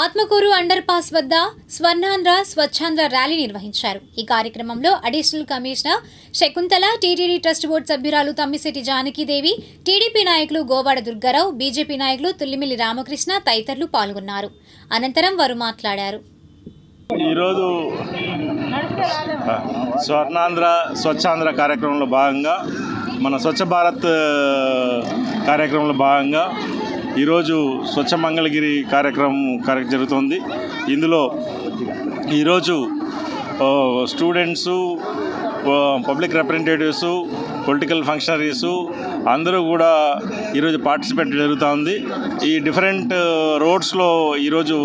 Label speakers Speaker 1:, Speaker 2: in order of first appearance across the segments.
Speaker 1: Atmakur under pass వద్ద Swarnandhra Swachhandhra rally నిర్వహించారు. ఈ కార్యక్రమంలో additional commissioner Shakuntala TTD trust board సభ్యురాలు తమ్మిశెట్టి జానకీదేవి టీడీపీ నాయకులు గోవాడ దుర్గారావు బీజేపీ నాయకులు తుల్లిమిల్లి రామకృష్ణ తదితరులు పాల్గొన్నారు. అనంతరం వారు మాట్లాడారు.
Speaker 2: ఈరోజు స్వర్ణాంధ్ర స్వచ్ఛాంధ్ర కార్యక్రమంలో భాగంగా మన స్వచ్ఛ భారత్ కార్యక్రమంలో భాగంగా ఈరోజు స్వచ్ఛ మంగళగిరి కార్యక్రమం కార్యక్రమం జరుగుతుంది. ఇందులో ఈరోజు students public representatives political functionaries అందరూ కూడా ఈరోజు పార్టిసిపేట్ జరుగుతూ ఉంది ఈ డిఫరెంట్ రోడ్స్లో ఈరోజు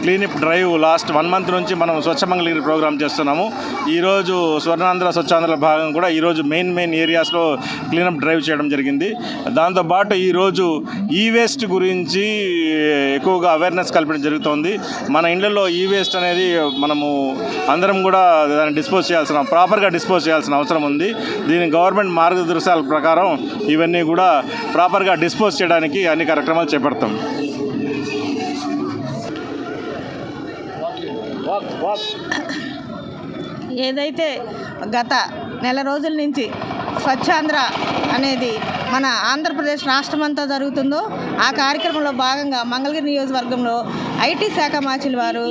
Speaker 2: cleanup drive last one month నుంచి మనం స్వచ్ఛమంగళగిరి ప్రోగ్రామ్ చేస్తున్నాము. ఈరోజు స్వర్ణాంధ్ర స్వచ్ఛాంధ్ర భాగం కూడా ఈరోజు మెయిన్ మెయిన్ ఏరియాస్లో క్లీనప్ డ్రైవ్ చేయడం జరిగింది. దాంతోపాటు ఈరోజు ఈ వేస్ట్ గురించి ఎక్కువగా అవేర్నెస్ కల్పించడం జరుగుతోంది. మన ఇళ్ళలో ఈ వేస్ట్ అనేది మనము అందరం కూడా దాన్ని డిస్పోజ్ చేయాల్సిన ప్రాపర్గా డిస్పోజ్ చేయాల్సిన అవసరం ఉంది. దీని గవర్నమెంట్ గవర్నమెంట్ మార్గదర్శకాల ప్రకారం ఇవన్నీ కూడా ప్రాపర్గా డిస్పోజ్ చేయడానికి అన్ని కార్యక్రమాలు చేపడతాం.
Speaker 3: ఏదైతే గత నెల రోజుల నుంచి స్వచ్ఛాంధ్ర అనేది మన ఆంధ్రప్రదేశ్ రాష్ట్రమంతా జరుగుతుందో ఆ కార్యక్రమంలో భాగంగా మంగళగిరి నియోజకవర్గంలో ఐటీ శాఖ మాచిల వారు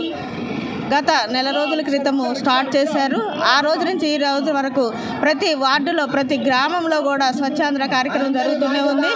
Speaker 3: గత నెల రోజుల క్రితము స్టార్ట్ చేశారు. ఆ రోజు నుంచి ఈ రోజు వరకు ప్రతి వార్డులో ప్రతి గ్రామంలో కూడా స్వచ్ఛాంధ్ర కార్యక్రమం జరుగుతూనే ఉంది.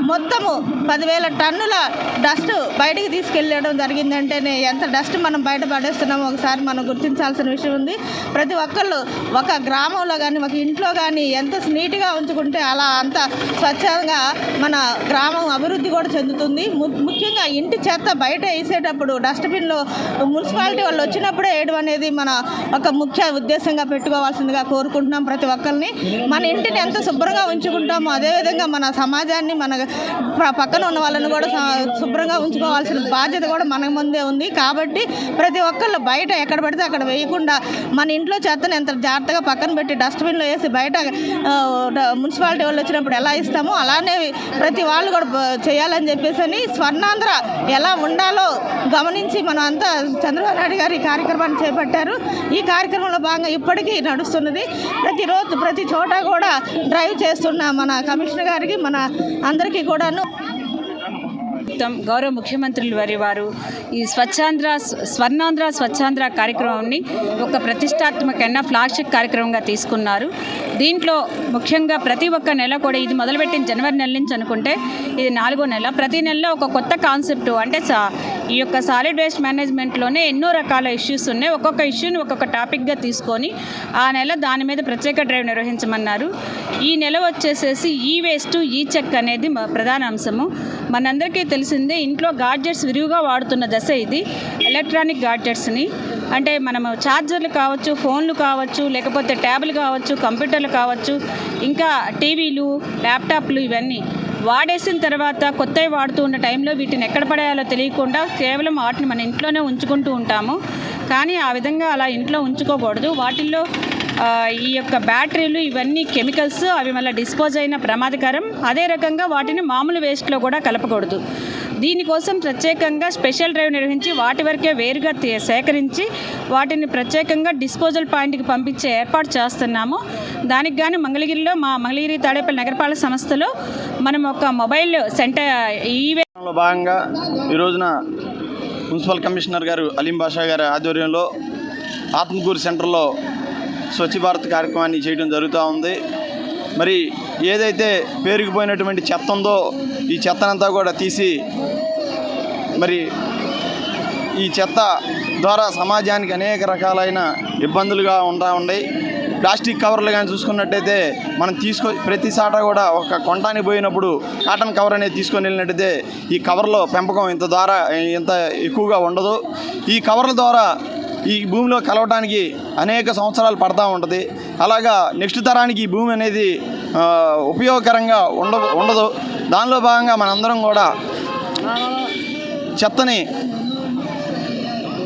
Speaker 3: మొత్తము పదివేల టన్నుల డస్ట్ బయటికి తీసుకెళ్ళడం జరిగిందంటేనే ఎంత డస్ట్ మనం బయట పడేస్తున్నామో ఒకసారి మనం గుర్తించాల్సిన విషయం ఉంది. ప్రతి ఒక్కళ్ళు ఒక గ్రామంలో కానీ ఒక ఇంట్లో కానీ ఎంత నీట్గా ఉంచుకుంటే అలా అంత స్వచ్ఛంగా మన గ్రామం అభివృద్ధి కూడా చెందుతుంది. ము- ముఖ్యంగా ఇంటి చెత్త బయట వేసేటప్పుడు డస్ట్బిన్లో మున్సిపాలిటీ వాళ్ళు వచ్చి వచ్చినప్పుడే వేయడం అనేది మన ఒక ముఖ్య ఉద్దేశంగా పెట్టుకోవాల్సిందిగా కోరుకుంటున్నాం ప్రతి ఒక్కరిని. మన ఇంటిని ఎంత శుభ్రంగా ఉంచుకుంటామో అదేవిధంగా మన సమాజాన్ని మన పక్కన ఉన్న వాళ్ళని కూడా శుభ్రంగా ఉంచుకోవాల్సిన బాధ్యత కూడా మన ముందే ఉంది. కాబట్టి ప్రతి ఒక్కళ్ళు బయట ఎక్కడ పడితే అక్కడ వేయకుండా మన ఇంట్లో చెత్తని ఎంత జాగ్రత్తగా పక్కన పెట్టి డస్ట్బిన్లో వేసి బయట మున్సిపాలిటీ వాళ్ళు వచ్చినప్పుడు ఎలా ఇస్తామో అలానే ప్రతి వాళ్ళు కూడా చేయాలని చెప్పేసి అని స్వర్ణాంధ్ర ఎలా ఉండాలో గమనించి మనం అంతా చంద్రబాబు నాయుడు గారు కార్యక్రమాన్ని చేపట్టారు. ఈ కార్యక్రమంలో భాగంగా ఇప్పటికీ నడుస్తున్నది. ప్రతిరోజు ప్రతి చోట కూడా డ్రైవ్ చేస్తున్న మన కమిషనర్ గారికి మన అందరికీ కూడాను.
Speaker 4: ప్రభుత్వం గౌరవ ముఖ్యమంత్రులు వారి వారు ఈ స్వచ్ఛాంధ్ర స్వర్ణాంధ్ర స్వచ్ఛాంధ్ర కార్యక్రమాన్ని ఒక ప్రతిష్టాత్మకమైన ఫ్లాగ్షిప్ కార్యక్రమంగా తీసుకున్నారు. దీంట్లో ముఖ్యంగా ప్రతి ఒక్క నెల కూడా ఇది మొదలుపెట్టిన జనవరి నెల నుంచి అనుకుంటే ఇది నాలుగో నెల. ప్రతి నెలలో ఒక కొత్త కాన్సెప్ట్ అంటే ఈ యొక్క సాలిడ్ వేస్ట్ మేనేజ్మెంట్లోనే ఎన్నో రకాల ఇష్యూస్ ఉన్నాయి. ఒక్కొక్క ఇష్యూని ఒక్కొక్క టాపిక్గా తీసుకొని ఆ నెల దాని మీద ప్రత్యేక డ్రైవ్ నిర్వహించమన్నారు. ఈ నెల వచ్చేసేసి ఈ వేస్ట్ ఈ చెక్ అనేది మా ప్రధాన అంశము. మనందరికీ తెలిసిందే ఇంట్లో గాడ్జెట్స్ విరివిగా వాడుతున్న దశ ఇది. ఎలక్ట్రానిక్ గాడ్జెట్స్ని అంటే మనము ఛార్జర్లు కావచ్చు ఫోన్లు కావచ్చు లేకపోతే ట్యాబ్లు కావచ్చు కంప్యూటర్లు కావచ్చు ఇంకా టీవీలు ల్యాప్టాప్లు ఇవన్నీ వాడేసిన తర్వాత కొత్తవి వాడుతూ ఉన్న టైంలో వీటిని ఎక్కడ పడేయాలో తెలియకుండా కేవలం వాటిని మన ఇంట్లోనే ఉంచుకుంటూ ఉంటాము. కానీ ఆ విధంగా అలా ఇంట్లో ఉంచుకోకూడదు. వాటిల్లో ఈ యొక్క బ్యాటరీలు ఇవన్నీ కెమికల్స్ అవి మళ్ళీ డిస్పోజ్ అయిన ప్రమాదకరం. అదే రకంగా వాటిని మామూలు వేస్ట్లో కూడా కలపకూడదు. దీనికోసం ప్రత్యేకంగా స్పెషల్ డ్రైవ్ నిర్వహించి వాటి వరకే వేరుగా సేకరించి వాటిని ప్రత్యేకంగా డిస్పోజల్ పాయింట్కి పంపించే ఏర్పాటు చేస్తున్నాము. దానికి గాను మంగళగిరిలో మా మంగళగిరి తాడేపల్లి నగరపాలక సంస్థలో మనం ఒక మొబైల్ సెంటర్
Speaker 5: ఈవేలో భాగంగా ఈ రోజున మున్సిపల్ కమిషనర్ గారు అలీం బాషా గారి ఆధ్వర్యంలో ఆత్మకూరు సెంటర్లో స్వచ్ఛ భారత్ కార్యక్రమాన్ని చేయడం జరుగుతూ ఉంది. మరి ఏదైతే పేరుకుపోయినటువంటి చెత్త ఉందో ఈ చెత్తనంతా కూడా తీసి మరి ఈ చెత్త ద్వారా సమాజానికి అనేక రకాలైన ఇబ్బందులుగా ఉంటా ఉన్నాయి ప్లాస్టిక్ కవర్లు కానీ చూసుకున్నట్టయితే మనం తీసుకో ప్రతి సాట కూడా ఒక కొంటానికి పోయినప్పుడు కాటన్ కవర్ అనేది తీసుకొని వెళ్ళినట్టయితే ఈ కవర్లో పెంపకం ఇంత ద్వారా ఇంత ఎక్కువగా ఉండదు. ఈ కవర్ల ద్వారా ఈ భూమిలో కలవటానికి అనేక సంవత్సరాలు పడతా ఉంటుంది. అలాగా నెక్స్ట్ తరానికి ఈ భూమి అనేది ఉపయోగకరంగా ఉండ ఉండదు. దానిలో భాగంగా మనందరం కూడా చెత్తని